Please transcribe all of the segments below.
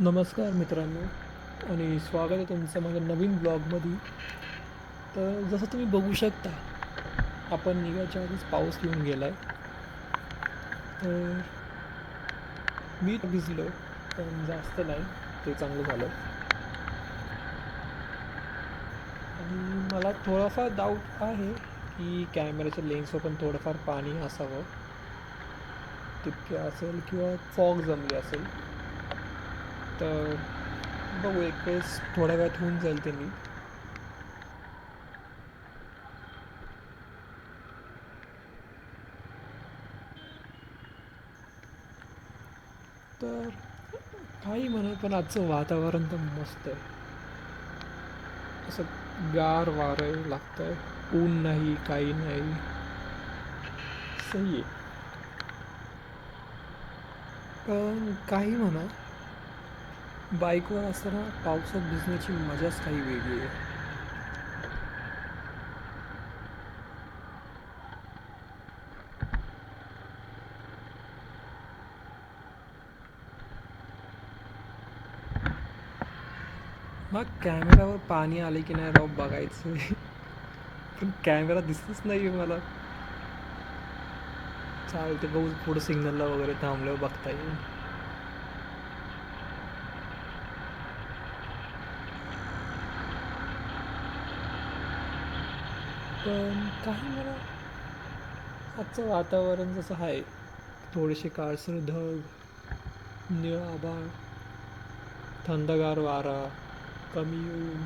नमस्कार मित्रांनो आणि स्वागत आहे तुमचं माझ्या नवीन ब्लॉगमध्ये. तर जसं तुम्ही बघू शकता आपण निघायच्या आधीच पाऊस येऊन गेला आहे तर मी भिजलो पण जास्त नाही ते चांगलं झालं. आणि मला थोडाफार डाऊट आहे की कॅमेऱ्याच्या लेन्सवर पण थोडंफार पाणी असावं. तितके असेल किंवा फॉग जमली असेल. तर बघू एक वेळेस थोड्या वेळात होऊन जाईल ते नीट. तर काही म्हणा पण आजचं वातावरण तर मस्त आहे. असं गार वारं लागतंय. ऊन नाही काही नाही. सही आहे. पण काही म्हणा बाईकवर असताना पावसात भिजण्याची मजाच काही वेगळी आहे. मग कॅमेरावर पाणी आले की नाही राव बघायचं. पण कॅमेरा दिसतच नाही मला. चालते बघू पुढं सिग्नलला वगैरे थांबल्यावर बघता येईल. पण काही मला आजचं वातावरण जसं आहे थोडेसे काळसर ढग निळ आभाळ थंडगार वारा कमी ऊन.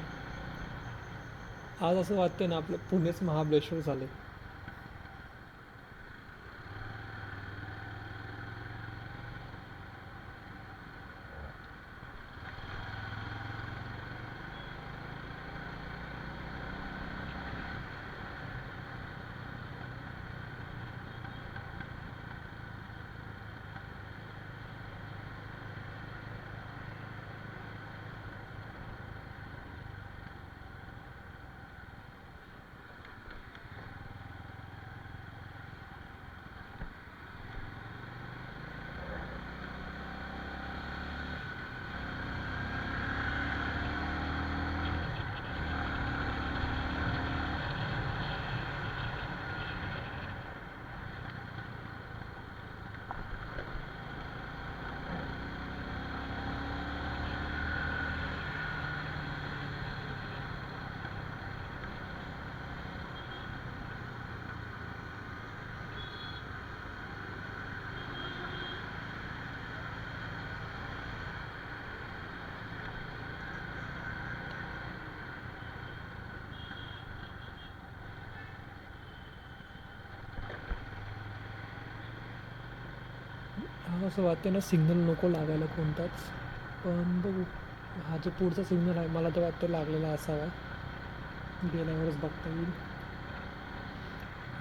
आज असं वाटतं ना आपलं पुणेच महाबळेश्वर झाले मला असं वाटतं ना सिग्नल नको लागायला कोणताच. पण बघू. हा जो पुढचा सिग्नल आहे मला तर वाटतं लागलेला असावा. गेल्यावरच बघता येईल.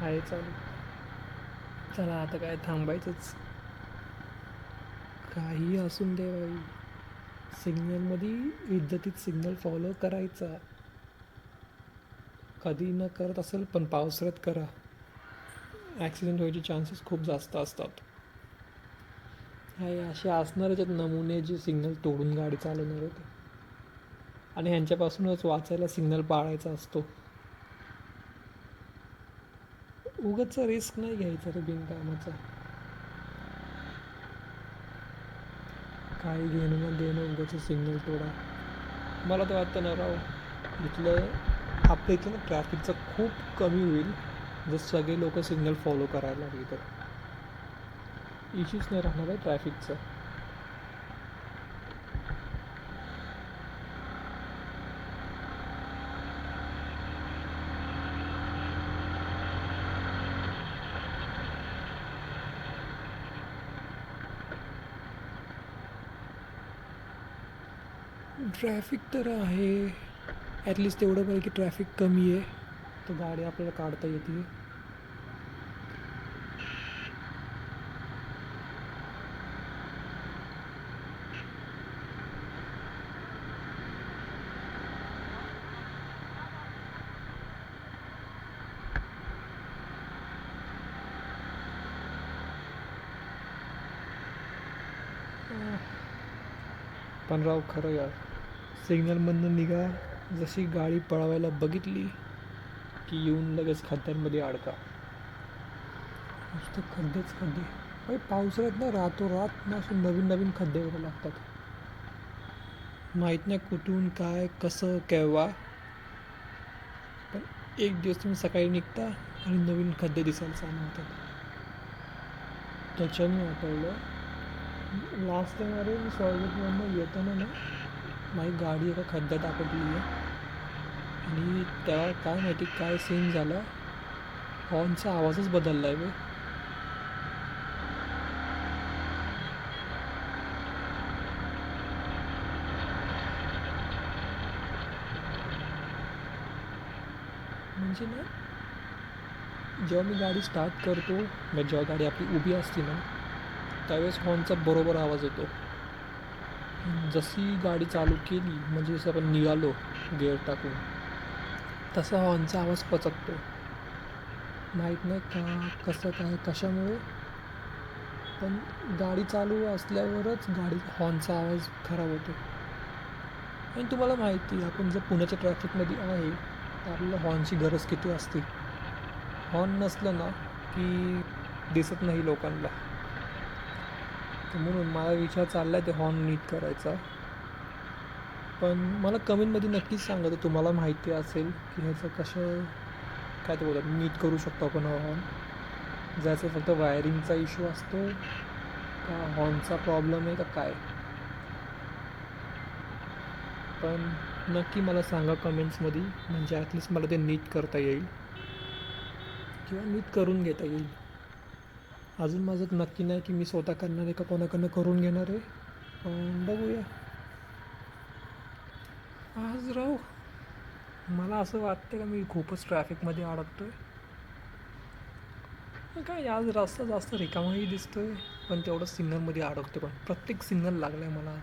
आहे चालू. चला आता काय थांबायचंच. काही असून दे बाई. सिग्नलमध्ये इज्जतीत सिग्नल फॉलो करायचा. कधी न करत असेल पण पावसाळ्यात करा. ॲक्सिडेंट व्हायचे चान्सेस खूप जास्त असतात. हे असे असणारच आहेत नमुने जे सिग्नल तोडून गाडी चालवणार आहेत आणि ह्यांच्यापासूनच वाचायला सिग्नल पाळायचा असतो. उगाच रिस्क नाही घ्यायचा रे बिनकामाचा. काही घेणं ना देणं उगाच सिग्नल तोडा. मला तर वाटतं ना राव इथलं आपल्या इथलं ना ट्रॅफिकचं खूप कमी होईल जर सगळे लोक सिग्नल फॉलो करायला लागले तर. इश्यूच नाही राहणार आहे ट्रॅफिकचं. ट्रॅफिक तर आहे. ॲटलिस्ट तेवढं पाहिजे की ट्रॅफिक कमी आहे. तर गाडी आपल्याला काढता येते. पण राव खरं यार. सिग्नलमधनं निघा. जशी गाडी पळवायला बघितली की येऊन लगेच खड्ड्यांमध्ये अडका. नुसतं खड्डेच खड्डे. पावसाळ्यात ना रातोरात ना असे नवीन नवीन खड्डे व्हायला लागतात. माहीत नाही कुठून काय कसं केव्हा. पण एक दिवस तुम्ही सकाळी निघता आणि नवीन खड्डे दिसायला चालू होतात. त्याच्याने आठवलं लास्ट टाइम अरे मी स्वागतमधनं येताना ना माझी गाडी एका खड्ड्यात आपटली आहे. आणि तेव्हा काय माहिती काय सीन झाला. हॉर्नचा आवाजच बदलला आहे बे म्हणजे ना जेव्हा मी गाडी स्टार्ट करतो म्हणजे जेव्हा गाडी आपली उभी असते ना त्यावेळेस हॉर्नचा बरोबर आवाज येतो. जशी गाडी चालू केली म्हणजे जसं आपण निघालो गेअर टाकून तसा हॉर्नचा आवाज पचकतो. माहीत नाही का कसं काय कशामुळे? पण गाडी चालू असल्यावरच गाडी हॉर्नचा आवाज खराब होतो. आणि तुम्हाला माहिती आहे, आपण जर पुण्याच्या ट्रॅफिकमध्ये आहे तर आपल्याला हॉर्नची गरज किती असते? हॉर्न नसलं ना की दिसत नाही लोकांना. तर म्हणून मला विचार चालला आहे ते हॉर्न नीट करायचा. पण मला कमेंटमध्ये नक्कीच सांगा तर तुम्हाला माहिती असेल की ह्याचं कसं काय ते बोलतात नीट करू शकतो आपण हॉर्न ज्याचं फक्त वायरिंगचा इश्यू असतो का हॉर्नचा प्रॉब्लेम आहे का काय? पण नक्की मला सांगा कमेंट्समध्ये म्हणजे ॲटलिस्ट मला ते नीट करता येईल. किंवा नीट करून घेता येईल. अजून माझं नक्की नाही की मी स्वतः करणार आहे का कोणाकडनं करून घेणार आहे. पण बघूया. आज राव मला असं वाटतं का मी खूपच ट्रॅफिकमध्ये अडकतो आहे काय आज रस्ता जास्त रिकामाही दिसतो आहे पण तेवढं सिग्नलमध्ये अडकतो पण. प्रत्येक सिग्नल लागला आहे मला आज.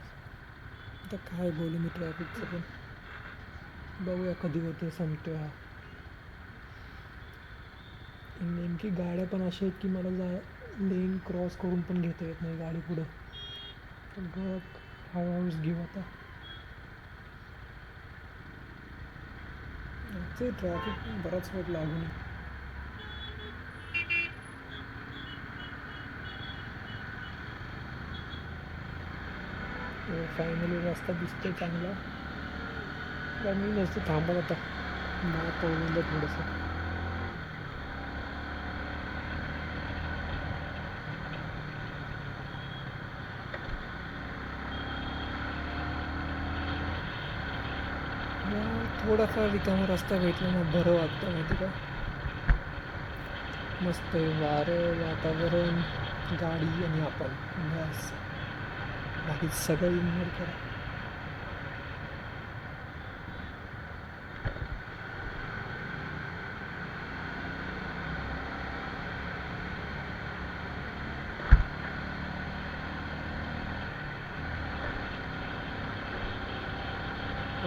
आता काय बोलू मी ट्रॅफिकचं पण. बघूया कधी होते संपतो हा. नेमकी गाड्या पण अशा आहेत की मला जा लेन क्रॉस करून पण घेता येत नाही गाडी पुढं. तर हळूहळूच घेऊ आता. ते ट्रॅफिक बराच वेळ लागून फायनली हो, रस्ता दिसतोय चांगला. मी नसतो थांबत आता मला पळून थोडंसं मला थोडासा रिकामा रस्ता भेटला ना बरं वाटतं माहिती का? मस्त आहे वारं वातावरण गाडी आणि आपण. बस. बाकी सगळं इग्नोर करा.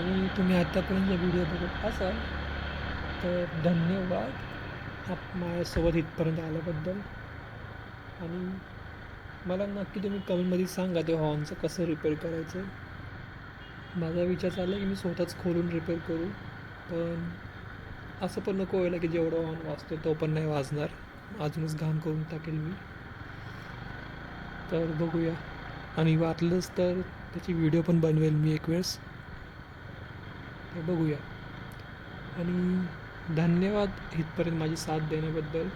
आणि तुम्ही आत्तापर्यंत व्हिडिओ बघत असाल तर धन्यवाद. आप माझ्यासोबत इथपर्यंत आल्याबद्दल. आणि मला नक्की तुम्ही कमेंटमध्ये सांगा ते हॉर्नचं कसं रिपेअर करायचं. माझा विचार चालला की मी स्वतःच खोलून रिपेअर करू. पण असं पण नको व्हायला की जेवढा हॉर्न वाजतो तो पण नाही वाजणार. अजूनच घाण करून टाकेल मी. तर बघूया. आणि वाटलंच तर त्याची व्हिडिओ पण बनवेल मी एक वेळेस. ते बघूया. आणि धन्यवाद इथपर्यंत माझी साथ देण्याबद्दल.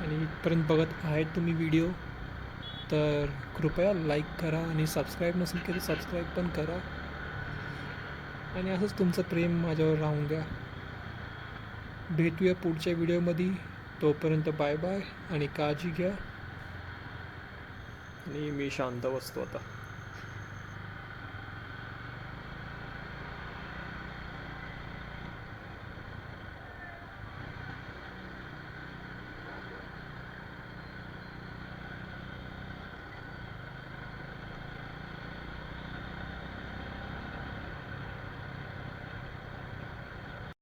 आणि इथपर्यंत बघत आहेत तुम्ही व्हिडिओ तर कृपया लाईक करा आणि सबस्क्राईब नसेल तरी सबस्क्राईब पण करा. आणि असंच तुमचं प्रेम माझ्यावर राहून द्या. भेटूया पुढच्या व्हिडिओमध्ये. तोपर्यंत बाय बाय आणि काळजी घ्या. आणि मी शांत बसतो आता.